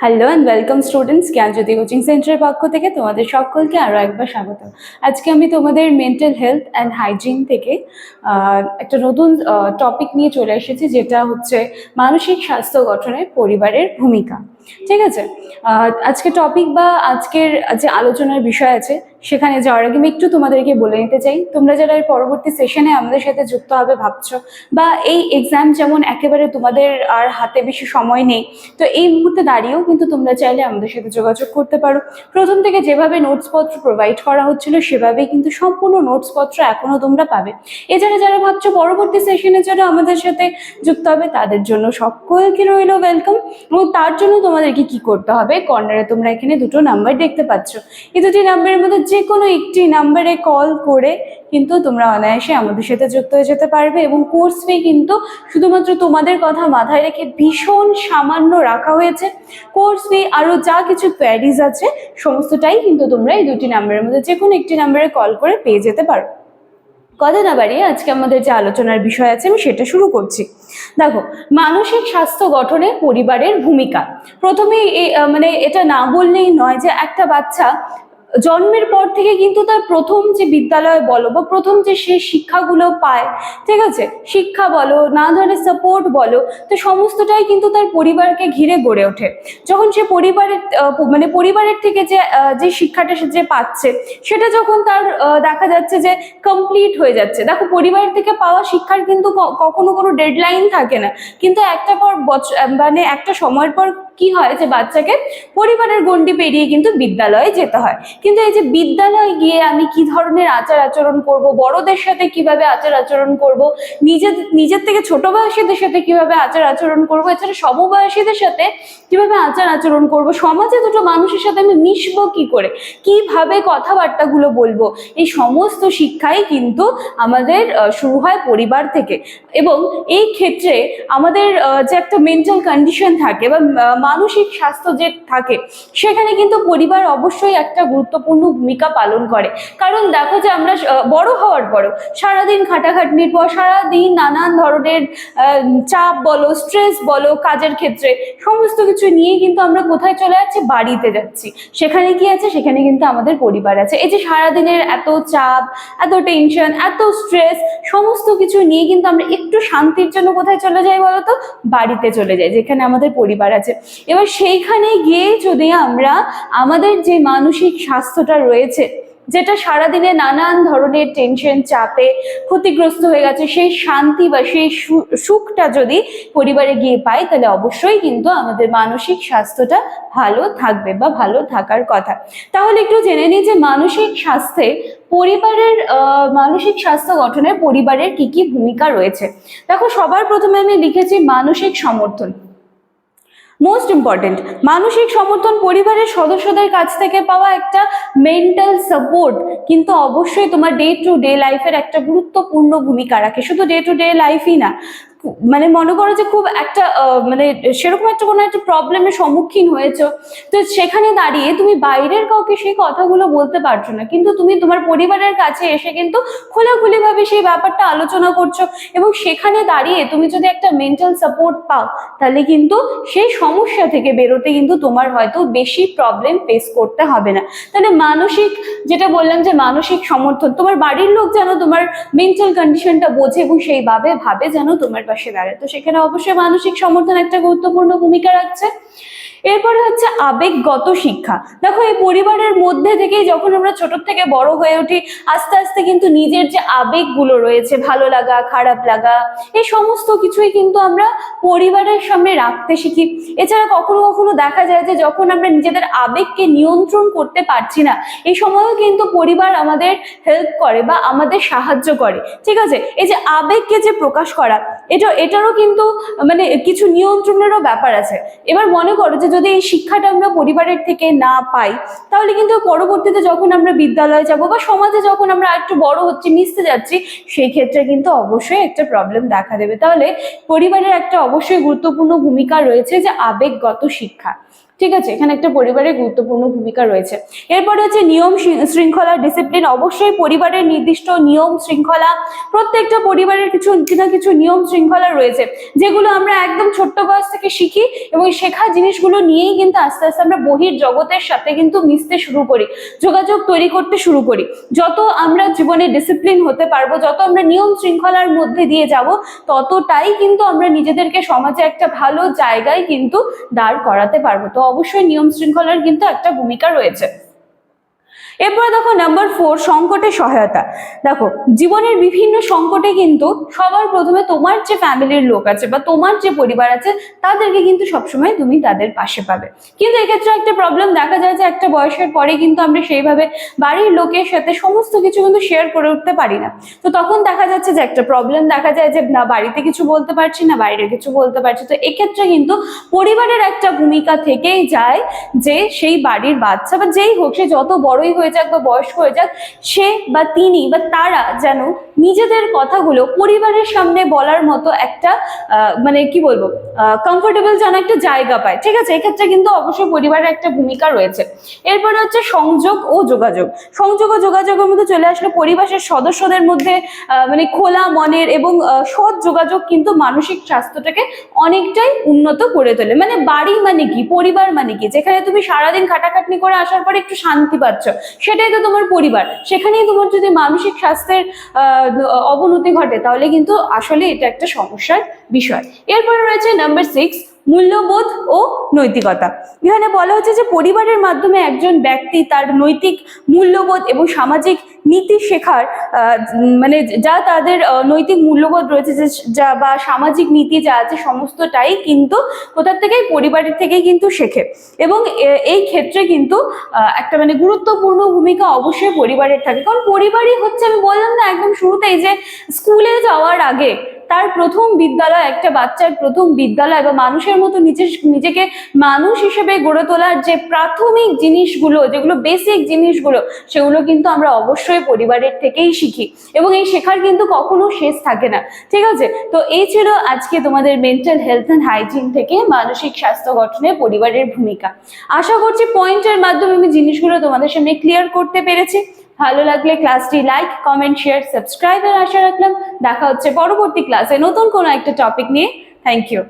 Hello and welcome students Gyanjyoti coaching সেন্টারের পক্ষ থেকে তোমাদের সকলকে আরও একবার স্বাগত আজকে আমি তোমাদের মেন্টাল হেলথ অ্যান্ড হাইজিন থেকে একটা নতুন টপিক নিয়ে চলে এসেছি যেটা হচ্ছে মানসিক স্বাস্থ্য গঠনে পরিবারের ভূমিকা। ঠিক আছে? আজকে টপিক বা আজকের যে আলোচনার বিষয় আছে সেখানে যাওয়ার আগে আমি একটু তোমাদেরকে বলে নিতে চাই। তোমরা যারা এর পরবর্তী সেশনে আমাদের সাথে যুক্ত হবে ভাবছ, বা এই এক্সাম যেমন একেবারে তোমাদের আর হাতে বেশি সময় নেই, তো এই মুহূর্তে দাঁড়িয়েও কিন্তু তোমরা চাইলে আমাদের সাথে যোগাযোগ করতে পারো। প্রথম থেকে যেভাবে নোটসপত্র প্রোভাইড করা হচ্ছিল, সেভাবেই কিন্তু সম্পূর্ণ নোটসপত্র এখনও তোমরা পাবে। এছাড়া যারা ভাবছ পরবর্তী সেশনে যারা আমাদের সাথে যুক্ত হবে, তাদের জন্য সকলকে রইল ওয়েলকাম এবং তার জন্য তোমাদেরকে কি করতে হবে? কর্নারে তোমরা এখানে দুটো নাম্বার দেখতে পাচ্ছ। এই দুটি নাম্বারের মধ্যে যে কোনো একটি নাম্বারে কল করে কিন্তু তোমরা অনায়াসে আমাদের সাথে যুক্ত হয়ে যেতে পারবে এবং কোর্স ফি কিন্তু শুধুমাত্র তোমাদের কথা মাথায় রেখে ভীষণ সামান্য রাখা হয়েছে। কোর্স ফি আরও যা কিছু কোয়ারিজ আছে, সমস্তটাই কিন্তু তোমরা এই দুটি নাম্বারের মধ্যে যে কোনো একটি নাম্বারে কল করে পেয়ে যেতে পারো। কথা না বাড়িয়ে আজকে আমাদের যে আলোচনার বিষয় আছে, আমি সেটা শুরু করছি। দেখো, মানসিক স্বাস্থ্য গঠনে পরিবারের ভূমিকা। প্রথমে মানে এটা না বললেই নয় যে একটা বাচ্চা জন্মের পর থেকে কিন্তু তার প্রথম যে বিদ্যালয় বলো বা প্রথম যে সে শিক্ষাগুলো পায়, ঠিক আছে? শিক্ষা বলো না ধরনের সাপোর্ট বলো, তো সমস্তটাই কিন্তু তার পরিবারকে ঘিরে গড়ে ওঠে। যখন সে পরিবারের মানে পরিবারের থেকে যে যে শিক্ষাটা সে যে পাচ্ছে, সেটা যখন তার দেখা যাচ্ছে যে কমপ্লিট হয়ে যাচ্ছে। দেখো পরিবারের থেকে পাওয়া শিক্ষার কিন্তু কখনো কোনো ডেডলাইন থাকে না। কিন্তু একটা পর বছর মানে একটা সময়ের পর কি হয়? যে বাচ্চাকে পরিবারের গণ্ডি পেরিয়ে কিন্তু বিদ্যালয়ে যেতে হয়। কিন্তু এই যে বিদ্যালয়ে গিয়ে আমি কি ধরনের আচার আচরণ করব? বড়দের সাথে কীভাবে আচার আচরণ করব? নিজের নিজের থেকে ছোট বয়সীদের সাথে কীভাবে আচার আচরণ করব? এছাড়া সমবয়সীদের সাথে কীভাবে আচার আচরণ করব? সমাজে দুটো মানুষের সাথে আমি মিশবো কি করে? কীভাবে কথাবার্তাগুলো বলব? এই সমস্ত শিক্ষাই কিন্তু আমাদের শুরু হয় পরিবার থেকে। এবং এই ক্ষেত্রে আমাদের যে একটা মেন্টাল কন্ডিশন থাকে বা মানসিক স্বাস্থ্য যে থাকে, সেখানে কিন্তু পরিবার অবশ্যই একটা গুরুত্বপূর্ণ ভূমিকা পালন করে। কারণ দেখো যে আমরা বড় হওয়ার পরও সারাদিন খাটাখাটনির পর সারাদিন নানান ধরনের চাপ বলো স্ট্রেস বলো কাজের ক্ষেত্রে, সমস্ত কিছু নিয়ে কিন্তু আমরা কোথায় চলে যাচ্ছি? বাড়িতে যাচ্ছি। সেখানে কি আছে? সেখানে কিন্তু আমাদের পরিবার আছে। এই যে সারাদিনের এত চাপ, এত টেনশন এত স্ট্রেস সমস্ত কিছু নিয়ে কিন্তু আমরা একটু শান্তির জন্য কোথায় চলে যাই বলতো? বাড়িতে চলে যাই, যেখানে আমাদের পরিবার আছে। এবার সেইখানে গিয়ে যদি আমরা আমাদের যে মানসিক স্বাস্থ্যটা রয়েছে, যেটা সারাদিনে নানান ধরনের টেনশন চাপে ক্ষতিগ্রস্ত হয়ে গেছে, সেই শান্তি বা সেই সুখটা যদি পরিবারে গিয়ে পাই, তাহলে অবশ্যই কিন্তু আমাদের মানসিক স্বাস্থ্যটা ভালো থাকবে বা ভালো থাকার কথা। তাহলে একটু জেনে নিই যে মানসিক স্বাস্থ্যে পরিবারের মানসিক স্বাস্থ্য গঠনে পরিবারের কি কি ভূমিকা রয়েছে। দেখো, সবার প্রথমে আমি লিখেছি মানসিক সমর্থন। মোস্ট ইম্পর্টেন্ট মানসিক সমর্থন পরিবারের সদস্যদের কাছ থেকে পাওয়া একটা মেন্টাল সাপোর্ট কিন্তু অবশ্যই তোমার ডে টু ডে লাইফের একটা গুরুত্বপূর্ণ ভূমিকা রাখে। শুধু ডে টু ডে লাইফই না মানে মনে করো যে খুব একটা মানে সেরকম একটা কোনো একটা প্রবলেমের সম্মুখীন হয়েছো। তো সেখানে দাঁড়িয়ে তুমি বাইরের কাউকে সেই কথাগুলো বলতে পারছ না। কিন্তু তুমি তোমার পরিবারের কাছে এসে কিন্তু খোলাখুলিভাবে সেই ব্যাপারটা আলোচনা করছ এবং সেখানে দাঁড়িয়ে তুমি যদি একটা মেন্টাল সাপোর্ট পাও, তাহলে কিন্তু সেই সমস্যা থেকে বেরোতে কিন্তু তোমার হয়তো বেশি প্রবলেম ফেস করতে হবে না। তাহলে মানসিক, যেটা বললাম যে মানসিক সমর্থন, তোমার বাড়ির লোক যেন তোমার মেন্টাল কন্ডিশনটা বোঝে এবং সেইভাবে ভাবে যেন তোমার পাশে দাঁড়ায়। তো সেখানে অবশ্যই মানসিক সমর্থন একটা গুরুত্বপূর্ণ ভূমিকা রাখছে। এরপরে হচ্ছে আবেগগত শিক্ষা। দেখো, এই পরিবারের মধ্যে থেকেই যখন আমরা ছোট থেকে বড় হয়ে উঠি, আস্তে আস্তে কিন্তু নিজের যে আবেগগুলো রয়েছে, ভালো লাগা, খারাপ লাগা, এই সমস্ত কিছুই কিন্তু আমরা পরিবারের সামনে রাখতে শিখি। এছাড়া কখনো কখনো দেখা যায় যে যখন আমরা নিজেদের আবেগকে নিয়ন্ত্রণ করতে পারছি না, এই সময়ও কিন্তু পরিবার আমাদের হেল্প করে বা আমাদের সাহায্য করে। ঠিক আছে? এই যে আবেগকে যে প্রকাশ করা এটা, এটারও কিন্তু মানে কিছু নিয়ন্ত্রণেরও ব্যাপার আছে। এবার মনে করো যে যদি এই শিক্ষাটা আমরা পরিবারের থেকে না পাই, তাহলে কিন্তু পরবর্তীতে যখন আমরা বিদ্যালয়ে যাব বা সমাজে যখন আমরা একটু বড় হচ্ছি, মিশতে যাচ্ছি সেই ক্ষেত্রে কিন্তু অবশ্যই একটা প্রবলেম দেখা দেবে। তাহলে পরিবারের একটা অবশ্যই গুরুত্বপূর্ণ ভূমিকা রয়েছে যে আবেগগত শিক্ষা। ঠিক আছে, এখানে একটা পরিবারের গুরুত্বপূর্ণ ভূমিকা রয়েছে। এরপরে হচ্ছে নিয়ম শৃঙ্খলা ডিসিপ্লিন অবশ্যই পরিবারের নির্দিষ্ট নিয়ম শৃঙ্খলা, প্রত্যেকটা পরিবারের কিছু না কিছু নিয়ম শৃঙ্খলা রয়েছে, যেগুলো আমরা একদম ছোট্ট বয়স থেকে শিখি এবং শেখা জিনিসগুলো নিয়েই কিন্তু আস্তে আস্তে আমরা বহির জগতের সাথে কিন্তু মিশতে শুরু করি, যোগাযোগ তৈরি করতে শুরু করি। যত আমরা জীবনে ডিসিপ্লিন হতে পারব, যত আমরা নিয়ম শৃঙ্খলার মধ্যে দিয়ে যাব, ততটাই কিন্তু আমরা নিজেদেরকে সমাজে একটা ভালো জায়গায় কিন্তু দাঁড় করাতে পারব। তো অবশ্যই নিয়ম শৃঙ্খলার কিন্তু একটা ভূমিকা রয়েছে। এরপরে দেখো নাম্বার ফোর সংকটে সহায়তা। দেখো, জীবনের বিভিন্ন সংকটে কিন্তু সবার প্রথমে তোমার যে ফ্যামিলির লোক আছে বা তোমার যে পরিবার আছে, তাদেরকে কিন্তু সবসময় তুমি তাদের পাশে পাবে। কিন্তু এক্ষেত্রে একটা প্রবলেম দেখা যায় যে একটা বয়সের পরে কিন্তু আমরা সেইভাবে বাড়ির লোকের সাথে সমস্ত কিছু কিন্তু শেয়ার করে উঠতে পারি না। তো তখন দেখা যাচ্ছে যে একটা প্রবলেম দেখা যায় যে, না, বাড়িতে কিছু বলতে পারছি না বাইরে কিছু বলতে পারছি। তো এক্ষেত্রে কিন্তু পরিবারের একটা ভূমিকা থেকেই যায় যে, সেই বাড়ির বাচ্চা বা যেই হোক, সে যত বড়ই হয়ে যাক বা বয়স্ক হয়ে যাক, সে বা তিনি বা তারা যেন নিজেদের কথাগুলো পরিবারের সামনে বলার মতো একটা মানে কি বলব কমফোর্টেবল যেন একটা জায়গা পায়। ঠিক আছে, এক্ষেত্রে কিন্তু অবশ্যই পরিবারের একটা ভূমিকা রয়েছে। এরপরে হচ্ছে সংযোগ ও যোগাযোগ। সংযোগ ও যোগাযোগের মধ্যে চলে আসলে পরিবারের সদস্যদের মধ্যে মানে খোলা মনের এবং সৎ যোগাযোগ কিন্তু মানসিক স্বাস্থ্যটাকে অনেকটাই উন্নত করে তোলে। মানে বাড়ি মানে কি? পরিবার মানে কি? যেখানে তুমি সারাদিন খাটাখাটনি করে আসার পরে একটু শান্তি পাচ্ছ। সেটাই তো তোমার পরিবার। সেখানেই তোমার যদি মানসিক স্বাস্থ্যের অবনতি ঘটে, তাহলে কিন্তু আসলে এটা একটা সমস্যার বিষয়। এরপরে রয়েছে নাম্বার সিক্স মূল্যবোধ ও নৈতিকতা। এখানে বলা হচ্ছে যে পরিবারের মাধ্যমে একজন ব্যক্তি তার নৈতিক মূল্যবোধ এবং সামাজিক নীতি শেখার মানে যা তাদের নৈতিক মূল্যবোধ রয়েছে, যে যা বা সামাজিক নীতি যা আছে সমস্তটাই কিন্তু কোথার থেকেই, পরিবারের থেকেই কিন্তু শেখে। এবং এই ক্ষেত্রে কিন্তু একটা মানে গুরুত্বপূর্ণ ভূমিকা অবশ্যই পরিবারের থাকে। কারণ পরিবারই হচ্ছে, আমি বললাম না একদম শুরুতেই যে, স্কুলে যাওয়ার আগে তার প্রথম বিদ্যালয়, একটা বাচ্চার প্রথম বিদ্যালয় বা মানুষের মতো নিজের, নিজেকে মানুষ হিসেবে গড়ে তোলার যে প্রাথমিক জিনিসগুলো, যেগুলো বেসিক জিনিসগুলো, সেগুলো কিন্তু আমরা অবশ্যই পরিবারের থেকেই শিখি। এবং এই শেখার কিন্তু কখনো শেষ থাকে না। ঠিক আছে? তো এই ছিল আজকে তোমাদের মেন্টাল হেলথ অ্যান্ড হাইজিন থেকে মানসিক স্বাস্থ্য গঠনে পরিবারের ভূমিকা। আশা করছি পয়েন্টের মাধ্যমে আমি জিনিসগুলো তোমাদের সামনে ক্লিয়ার করতে পেরেছি। ভালো লাগলে ক্লাসটি লাইক কমেন্ট শেয়ার সাবস্ক্রাইবের আশা রাখলাম। দেখা হচ্ছে পরবর্তী ক্লাসে নতুন কোনো একটা টপিক নিয়ে। Thank you